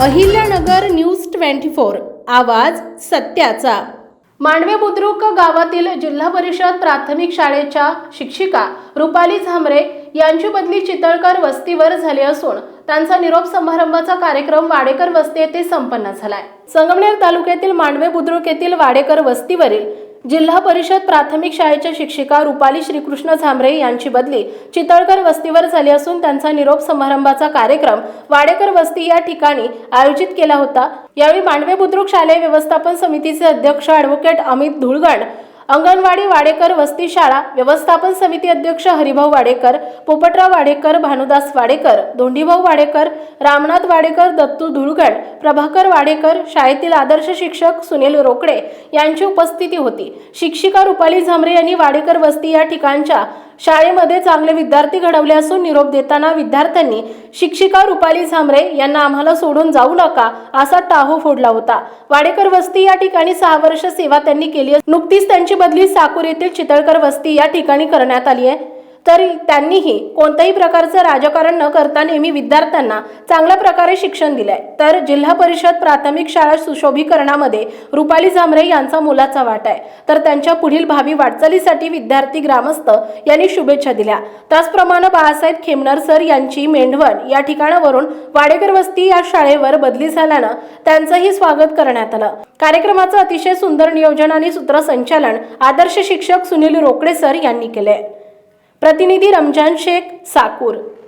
Ahilyanagar news twenty four आवाज सत्याचा. मांडवे बुद्रुक गावातील जिल्हा परिषद प्राथमिक शाळेच्या शिक्षिका रुपाली झांबरे यांची बदली चितळकर वस्तीवर झाली असून त्यांचा निरोप समारंभाचा कार्यक्रम वाडेकर वस्ती येथे संपन्न झालाय. संगमनेर तालुक्यातील मांडवे बुद्रुक येथील वाडेकर वस्तीवरील जिल्हा परिषद प्राथमिक शाळेच्या शिक्षिका रुपाली श्रीकृष्ण झांबरे यांची बदली चितळकर वस्तीवर झाली असून त्यांचा निरोप समारंभाचा कार्यक्रम वाडेकर वस्ती या ठिकाणी आयोजित केला होता. यावेळी मांडवे बुद्रुक शालेय व्यवस्थापन समितीचे अध्यक्ष अॅडव्होकेट अमित धुळगण अंगणवाडी वाडेकर वस्ती शाळा व्यवस्थापन समिती अध्यक्ष हरिभाऊ वाडेकर पोपटराव वाडेकर भानुदास वाडेकर धोंडीभाऊ वाडेकर रामनाथ वाडेकर दत्तू धुळगड प्रभाकर वाडेकर शाळेतील आदर्श शिक्षक सुनील रोकडे यांची उपस्थिती होती. शिक्षिका रुपाली झांबरे यांनी वाडेकर वस्ती या ठिकाणच्या शाळेमध्ये चांगले विद्यार्थी घडवले असून निरोप देताना विद्यार्थ्यांनी शिक्षिका रुपाली झांबरे यांना आम्हाला सोडून जाऊ नका असा टाहो फोडला होता. वाडेकर वस्ती या ठिकाणी सहा वर्ष सेवा त्यांनी केली नुकतीच त्यांची बदली साकूर येथील चितळकर वस्ती या ठिकाणी करण्यात आली आहे. तरी त्यांनीही कोणत्याही प्रकारचं राजकारण न करता नेहमी विद्यार्थ्यांना चांगल्या प्रकारे शिक्षण दिलंय. तर जिल्हा परिषद प्राथमिक शाळा सुशोभीकरणामध्ये रुपाली झांबरे यांचा मोलाचा वाटा आहे. तर त्यांच्या पुढील भावी वाटचालीसाठी विद्यार्थी ग्रामस्थ यांनी शुभेच्छा दिल्या. त्याचप्रमाणे बाळासाहेब खेमनर सर यांची मेंढवण या ठिकाणावरून वाडेकर वस्ती या शाळेवर बदली झाल्यानं त्यांचंही स्वागत करण्यात आलं. कार्यक्रमाचं अतिशय सुंदर नियोजन आणि सूत्रसंचालन आदर्श शिक्षक सुनील रोकडे सर यांनी केले प्रतिनिधी रमजान शेख साकूर.